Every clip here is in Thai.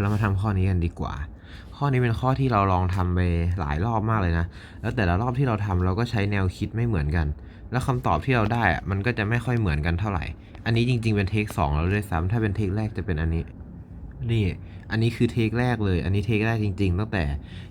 เรามาทำข้อนี้กันดีกว่า ข้อนี้เป็นข้อที่เราลองทำไปหลายรอบมากเลยนะ แล้วแต่ละรอบที่เราทำเราก็ใช้แนวคิดไม่เหมือนกัน แล้วคำตอบที่เราได้มันก็จะไม่ค่อยเหมือนกันเท่าไหร่ อันนี้จริง ๆ เป็นเทคสองแล้วด้วยซ้ำถ้าเป็นเทคแรกจะเป็นอันนี้ นี่ อันนี้คือเทคแรกเลย อันนี้เทคแรกจริง ๆ ตั้งแต่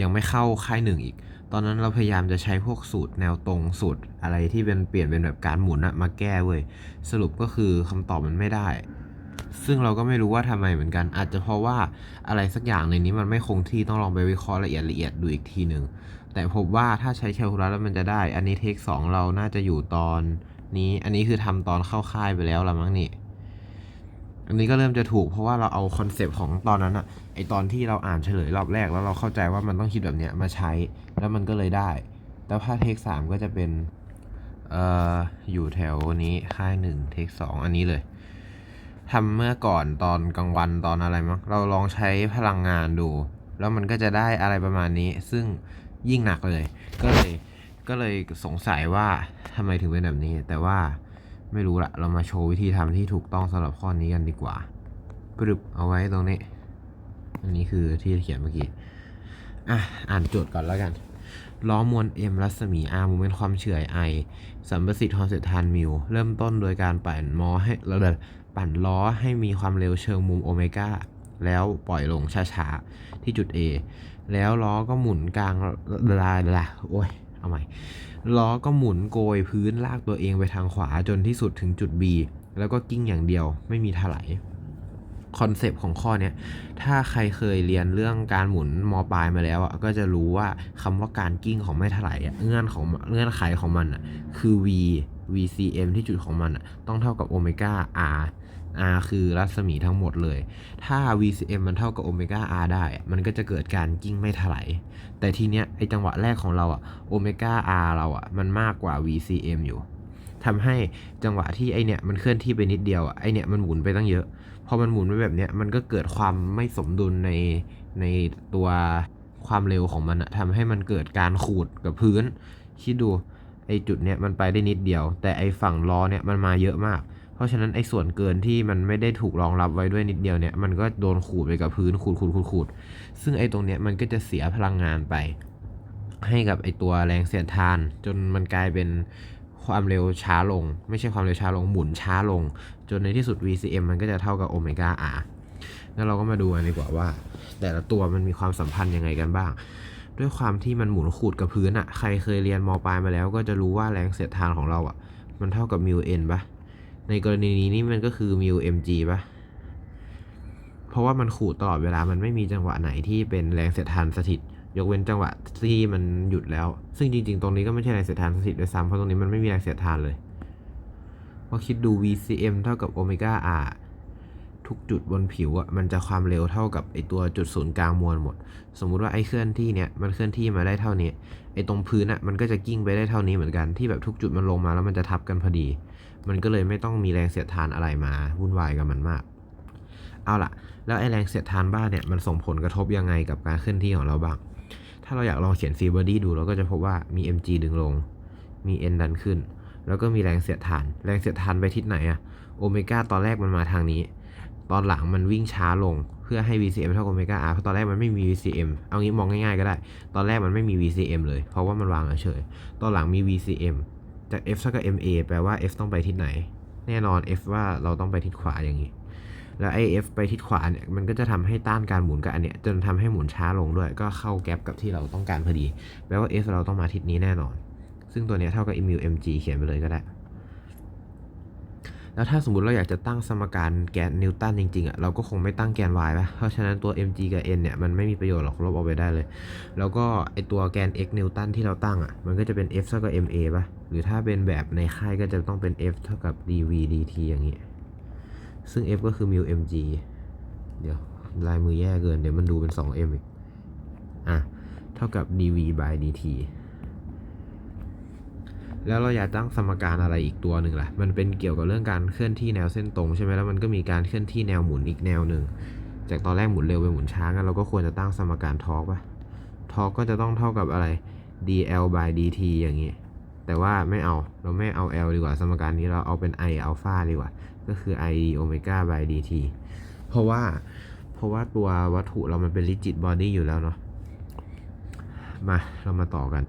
ยังไม่เข้าค่ายหนึ่งอีก ตอนนั้นเราพยายามจะใช้พวกสูตรแนวตรงสูตรอะไรที่เป็นเปลี่ยนเป็นแบบการหมุนอะมาแก้เว้ย สรุปก็คือคำตอบมันไม่ได้ ซึ่งเราก็ไม่รู้ว่าทำไมเหมือนกัน อาจจะเพราะว่าอะไรสักอย่างในนี้มันไม่คงที่ต้องลองไปวิเคราะห์ละเอียดละเอียดดูอีกทีหนึ่งแต่พบว่าถ้าใช้แคลคูลัสแล้วมันจะได้ อันนี้เทคสองเราน่าจะอยู่ตอนนี้อันนี้คือทำตอนเข้าค่ายไปแล้วละมั้งนี่อันนี้ก็เริ่มจะถูกเพราะว่าเราเอาคอนเซปต์ของตอนนั้นอะไอตอนที่เราอ่านเฉลยรอบแรกแล้วเราเข้าใจว่ามันต้องคิดแบบเนี้ยมาใช้แล้วมันก็เลยได้แต่ถ้าเทคสามก็จะเป็นเอ่ออยู่แถวนี้ค่ายหนึ่งเทคสองอันนี้เลย ทำเมื่อก่อนตอนกลางวันตอนอะไรมั้งเราลองใช้พลังงานดู แล้วมันก็จะได้อะไรประมาณนี้ ซึ่งยิ่งหนักเลย ก็เลยก็เลยสงสัยว่าทำไมถึงเป็นแบบนี้ แต่ว่าไม่รู้ละเรามาโชว์วิธีทำที่ถูกต้องสำหรับข้อนี้กันดีกว่าปรึบเอาไว้ตรงนี้ อันนี้คือที่เขียนเมื่อกี้ อะ อ่านโจทย์ก่อนแล้วกัน ล้อมวล m รัศมี r โมเมนต์ความเฉื่อย i สัมประสิทธิ์ความเสียดทานมิว เริ่มต้นโดยการปั่นมอให้เรา ปั่นล้อให้มีความเร็วเชิงมุมโอเมก้าแล้วปล่อยลงช้าๆ ที่จุด A แล้วล้อก็หมุนกลางลาละโอ้ยเอาใหม่ล้อก็หมุนโกยพื้นลากตัวเองไปทางขวาจนที่สุดถึงจุด B แล้วก็กิ้งอย่างเดียวไม่มีถลายคอนเซปต์ของข้อเนี้ยถ้าใครเคยเรียนเรื่องการหมุนมอปลายมาแล้วอะก็จะรู้ว่าคำว่าการกิ้งของไม่ถลายเงื่อนของเงื่อนไขของมันอะคือ v vcm ที่จุดของมันอะต้องเท่ากับโอเมก้า r r คือรัศมีทั้งหมดเลย ถ้า vcm มันเท่ากับโอเมก้า r ได้ มันก็จะเกิดการกิ้งไม่ถลายแต่ทีเนี้ยไอจังหวะแรกของเราอะโอเมก้า r เราอะมันมากกว่า vcm อยู่ทำให้จังหวะที่ไอเนี้ยมันเคลื่อนที่ไปนิดเดียวอะไอเนี้ยมันหมุนไปตั้งเยอะ พอมันหมุนไปแบบเนี้ยมันก็เกิดความไม่สมดุลในในตัวความเร็วของมันอะทำให้มันเกิดการขูดกับพื้น คิดดูไอจุดเนี้ยมันไปได้นิดเดียว แต่ไอฝั่งล้อเนี่ยมันมาเยอะมาก เพราะฉะนั้นไอ้ส่วนเกินที่มันไม่ได้ถูกรองรับไว้ด้วยนิดเดียวเนี่ย มันก็โดนขูดไปกับพื้นขูดขูดขูดขูดซึ่งไอ้ตรงเนี้ยมันก็จะเสียพลังงานไป ให้กับไอ้ตัวแรงเสียดทาน จนมันกลายเป็นความเร็วช้าลง ไม่ใช่ความเร็วช้าลงหมุนช้าลง จนในที่สุด VCM มันก็จะเท่ากับโอเมก้า R งั้นเราก็มาดูกันดีกว่าว่า แต่ละตัวมันมีความสัมพันธ์ยังไงกันบ้าง ด้วยความที่มันหมุนขูดกับพื้นอะใครเคยเรียนมปลายมาแล้วก็จะรู้ว่าแรงเสียดทานของเราอะมันเท่ากับมิวเอ็นปะ ในกรณีนี้นี่มันก็คือมิวเอ็มจีปะเพราะว่ามันขูดตลอดเวลามันไม่มีจังหวะไหนที่เป็นแรงเสียดทานสถิต ยกเว้นจังหวะที่มันหยุดแล้ว ซึ่งจริง ๆ ตรงนี้ก็ไม่ใช่แรงเสียดทานสถิตด้วยซ้ำเพราะตรงนี้มันไม่มีแรงเสียดทานเลยพอคิดดู VCM เท่ากับโอเมก้า R ทุกจุดบนผิวอะมันจะความเร็วเท่ากับไอตัวจุดศูนย์กลางมวลหมด สมมุติว่าไอเคลื่อนที่เนี่ยมันเคลื่อนที่มาได้เท่านี้ ไอตรงพื้นอะมันก็จะกิ้งไปได้เท่านี้เหมือนกันที่แบบทุกจุดมันลงมาแล้วมันจะทับกันพอดี มันก็เลยไม่ต้องมีแรงเสียดทานอะไรมาวุ่นวายกับมันมาก เอาล่ะ แล้วไอแรงเสียดทานบ้านเนี่ยมันส่งผลกระทบยังไงกับการเคลื่อนที่ของเราบ้าง ถ้าเราอยากลองเขียนฟรีบอดี้ดูเราก็จะพบว่ามี mg ดึงลง มี n ดันขึ้น แล้วก็มีแรงเสียดทาน แรงเสียดทานไปทิศไหนอะโอเมก้าตอนแรกมันมาทางนี้ ตอนหลังมันวิ่งช้าลงเพื่อให้ VCM เท่ากับโอเมก้า R เพราะตอนแรกมันไม่มี VCM เอางี้มองง่ายๆก็ได้ ตอนแรกมันไม่มี VCM เลย เพราะว่ามันวางเฉย ตอนหลังมี VCM จาก F เท่ากับ MA แปลว่า F ต้องไปทิศไหน แน่นอน F ว่าเราต้องไปทิศขวาอย่างนี้ แล้วไอ F ไปทิศขวาเนี่ยมันก็จะทำให้ต้านการหมุนกับอันเนี้ยจนทำให้หมุนช้าลงด้วย ก็เข้าแกลบกับที่เราต้องการพอดี แปลว่า F เราต้องมาทิศนี้แน่นอน ซึ่งตัวเนี้ยเท่ากับ mu mg เขียนไปเลยก็ได้ แล้วถ้าสมมติเราอยากจะตั้งสมการแกนนิวตันจริงๆอะเราก็คงไม่ตั้งแกน y ป่ะเพราะฉะนั้นตัว mg กับ n เนี่ยมันไม่มีประโยชน์หรอกลบออกไปได้เลย แล้วก็ไอตัวแกน x นิวตันที่เราตั้งอะมันก็จะเป็น f เท่ากับ ma ป่ะหรือถ้าเป็นแบบในค่ายก็จะต้องเป็น f เท่ากับ dv dt อย่างนี้ ซึ่ง f ก็คือ mu mg เดี๋ยวลายมือแย่เกินเดี๋ยวมันดูเป็น 2m อีกอะเท่ากับ dv by dt แล้วเราอยากตั้งสมการอะไรอีกตัวหนึ่งล่ะ มันเป็นเกี่ยวกับเรื่องการเคลื่อนที่แนวเส้นตรงใช่ไหมแล้วมันก็มีการเคลื่อนที่แนวหมุนอีกแนวหนึ่ง จากตอนแรกหมุนเร็วไปหมุนช้างั้นเราก็ควรจะตั้งสมการทอร์กป่ะทอร์กก็จะต้องเท่ากับอะไร dl by dt อย่างนี้ แต่ว่าไม่เอา เราไม่เอา L ดีกว่า สมการนี้เราเอาเป็น I อัลฟาดีกว่า ก็คือ I โอเมก้า by dt เพราะว่า เพราะว่าตัววัตถุเรามันเป็น rigid body อยู่แล้วเนาะ มา เรามาต่อกัน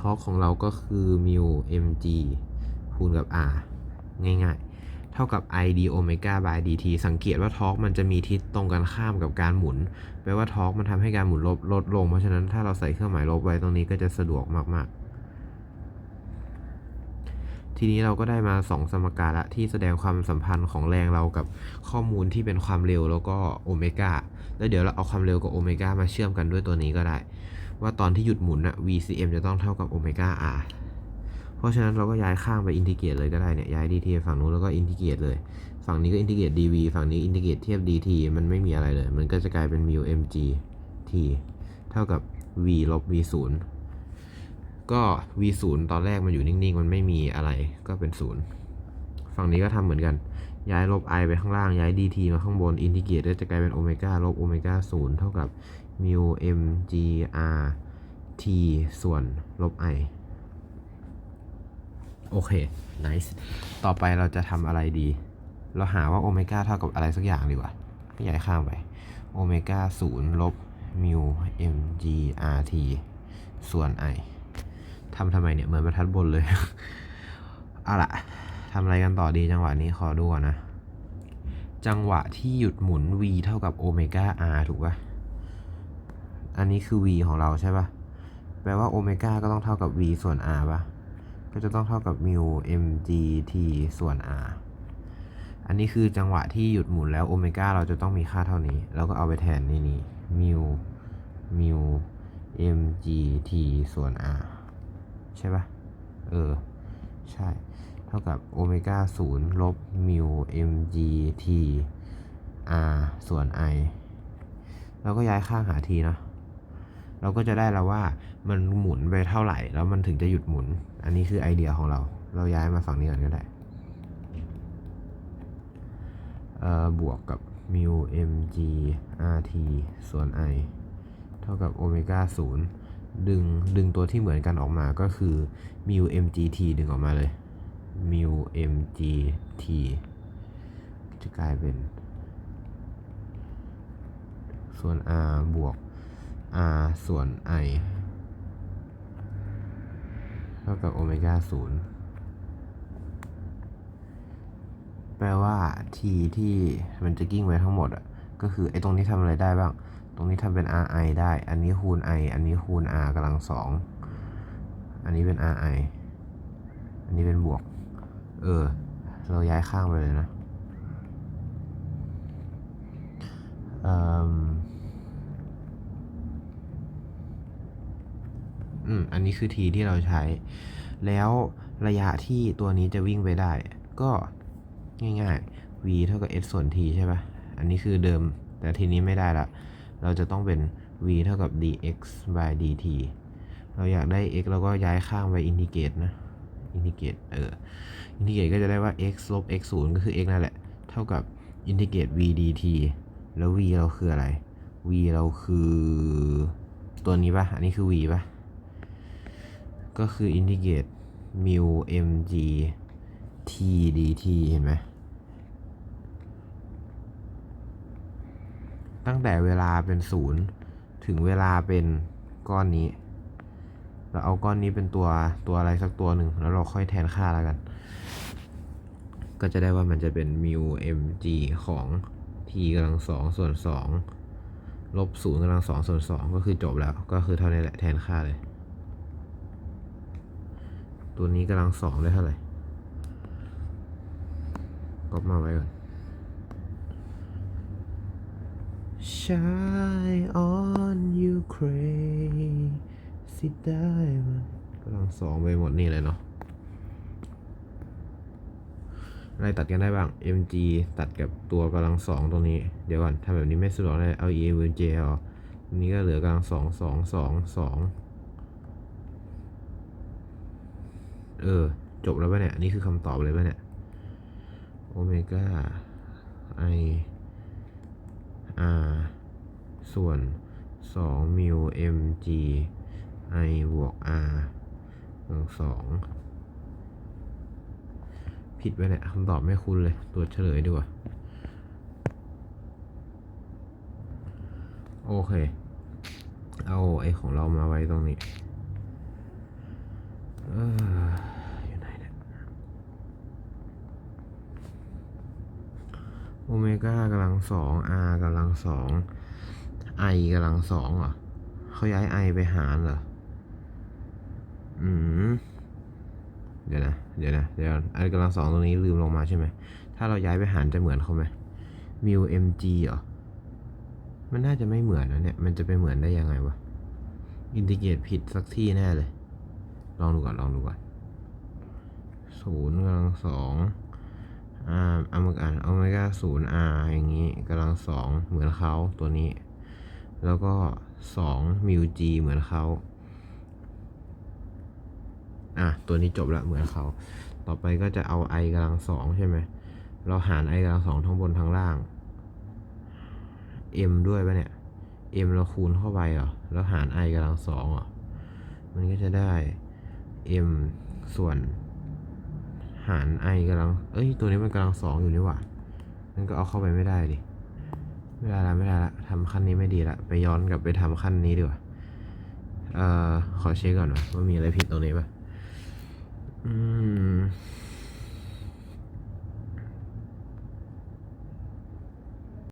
ทอร์กของเราก็คือ mu mg คูณกับ r ง่ายๆ เท่ากับ i d omega by dt สังเกตว่าทอร์กมันจะมีทิศตรงกันข้ามกับการหมุน แปลว่าทอร์กมันทำให้การหมุนลบลดลง เพราะฉะนั้นถ้าเราใส่เครื่องหมายลบไว้ตรงนี้ก็จะสะดวกมากๆ ทีนี้เราก็ได้มา 2 สมการละที่แสดงความสัมพันธ์ของแรงเรากับข้อมูลที่เป็นความเร็วแล้วก็โอเมก้า แล้วเดี๋ยวเราเอาความเร็วกับโอเมก้ามาเชื่อมกันด้วยตัวนี้ก็ได้ ว่าตอนที่หยุดหมุนอะ VCM จะต้องเท่ากับโอเมก้า R เพราะฉะนั้นเราก็ย้ายข้างไปอินทิเกรตเลยก็ได้เนี่ยย้าย dt ฝั่งนู้นแล้วก็อินทิเกรตเลย ฝั่งนี้ก็อินทิเกรต dv ฝั่งนี้อินทิเกรตเทียบ dt มันไม่มีอะไรเลย มันก็จะกลายเป็น mu mg t เท่ากับ v ลบ v 0ก็ v 0ตอนแรกมันอยู่นิ่งๆ มันไม่มีอะไรก็เป็น0ฝั่งนี้ก็ทำเหมือนกัน ย้ายลบ i ไปข้างล่างย้าย dt มาข้างบนอินทิเกรตก็จะกลายเป็นโอเมก้าลบโอเมก้า0เท่ากับ mu mg r t ส่วนลบ i โอเค nice ต่อไปเราจะทำอะไรดี เราหาว่าโอเมก้าเท่ากับอะไรสักอย่างดีกว่าก็ย้ายข้างไป โอเมก้า0ลบ mu mg r t ส่วน i ทำทำไมเนี่ย เหมือนบรรทัดบนเลย เอาละทำอะไรกันต่อดีจังหวะนี้ขอดูก่อนนะ จังหวะที่หยุดหมุน v เท่ากับโอเมก้า r ถูกปะ อันนี้คือ v ของเราใช่ปะแปลว่าโอเมก้าก็ต้องเท่ากับ v ส่วน r ปะก็จะต้องเท่ากับ mu mg t ส่วน r อันนี้คือจังหวะที่หยุดหมุนแล้วโอเมก้าเราจะต้องมีค่าเท่านี้ แล้วก็เอาไปแทนนี่นี่ mu mu mg t ส่วน r ใช่ปะเออ ใช่ เท่ากับโอเมก้าศูนย์ลบมิว mg t r ส่วน i เราก็ย้ายข้างหา t เนาะ เราก็จะได้แล้วว่ามันหมุนไปเท่าไหร่ แล้วมันถึงจะหยุดหมุน อันนี้คือไอเดียของเรา เราย้ายมาฝั่งนี้ก่อนก็ได้เอ่อบวกกับมิว mg rt ส่วน i เท่ากับโอเมก้าศูนย์ดึงดึงตัวที่เหมือนกันออกมาก็คือ mu mgt ดึงออกมาเลย mu mgt จะกลายเป็น ส่วน r บวก r ส่วน i เท่ากับโอเมก้าศูนย์แปลว่า t ที่มันจะกิ้งไว้ทั้งหมดอะก็คือไอ้ตรงนี้ทำอะไรได้บ้าง ตรงนี้ทำเป็น ri ได้ อันนี้คูณ i อันนี้คูณ r กำลังสอง อันนี้เป็น ri อันนี้เป็นบวก เออ เราย้ายข้างไปเลยนะเอืมอันนี้คือทีที่เราใช้ แล้วระยะที่ตัวนี้จะวิ่งไปได้ ก็ง่ายๆ v เท่ากับ s ส่วน t ใช่ปะอันนี้คือเดิม แต่ทีนี้ไม่ได้ละ เราจะต้องเป็น v เท่ากับ dx by dt เราอยากได้ x เราก็ย้ายข้างไปอินทิเกรตนะ อินทิเกรต เออ อินทิเกรตก็จะได้ว่า x ลบ x 0ก็คือ x นั่นแหละ เท่ากับอินทิเกรต v dt แล้ว v เราคืออะไร v เราคือตัวนี้ปะอันนี้คือ v ป่ะ ก็คืออินทิเกรต mu mg t dt เห็นไหม ตั้งแต่เวลาเป็นศูนย์ถึงเวลาเป็นก้อนนี้ เราเอาก้อนนี้เป็นตัวตัวอะไรสักตัวหนึ่ง แล้วเราค่อยแทนค่าแล้วกัน ก็จะได้ว่ามันจะเป็น mu mg ของ t กำลังสองส่วนสองลบศูนย์กำลังสองส่วนสองก็คือจบแล้ว ก็คือเท่านี้แหละแทนค่าเลย ตัวนี้กำลังสองได้เท่าไหร่ก็มาไว้ก่อน Shine on you crazy diamond กำลังสองไปหมดนี่เลยเนาะอะไรตัดกันได้บ้าง mg ตัดกับตัวกำลังสองตรงนี้ เดี๋ยวก่อนทำแบบนี้ไม่สะดวกเลยเอา e v j ออกตรงนี้ก็เหลือกำลังสองสองสองสอง เออ จบแล้วป่ะเนี่ยนี่คือคำตอบเลยป่ะเนี่ย โอเมก้า i r ส่วน2มิว mg i บวก r กำลังสองผิดไปเนี่ยคำตอบไม่คุ้นเลยตัวจเฉลยดีกว่า โอเค เอาไอของเรามาไว้ตรงนี้ เอออยู่ไหนเนี่ย โอเมก้ากำลังสอง R กำลังสอง I กำลังสองเหรอเขาย้าย I ไปหารเหรอ อืม เดี๋ยวนะ เดี๋ยวนะ เดี๋ยว I กำลังสองตรงนี้ลืมลงมาใช่ไหม ถ้าเราย้ายไปหารจะเหมือนเขาไหมมิว mg เหรอ มันน่าจะไม่เหมือนนะเนี่ย มันจะไปเหมือนได้ยังไงวะ อินทิเกรตผิดสักที่แน่เลย ลองดูก่อน ลองดูก่อนศูนย์กำลังสอง อ่าเอามากันเอามก้าศูนย์ r อย่างนี้กำลังสองเหมือนเขาตัวนี้ แล้วก็สองมิว g เหมือนเขาอะตัวนี้จบละเหมือนเขา ต่อไปก็จะเอา i กำลังสองใช่ไหม เราหาร i กำลังสองทั้งบนทั้งล่าง m ด้วยปะเนี่ย m เราคูณเข้าไปเหรอ แล้วหาร i กำลังสองเหรอ มันก็จะได้ m ส่วน หารไอกำลัง เอ้ย ตัวนี้มันกำลังสองอยู่นี่หว่านั่นก็เอาเข้าไปไม่ได้ดิ ไม่ได้ละไม่ได้ละทำขั้นนี้ไม่ดีละ ไปย้อนกลับไปทำขั้นนี้ดีกว่า เอ่อ ขอเช็คก่อนว่ามีอะไรผิดตรงนี้ป่ะ อืม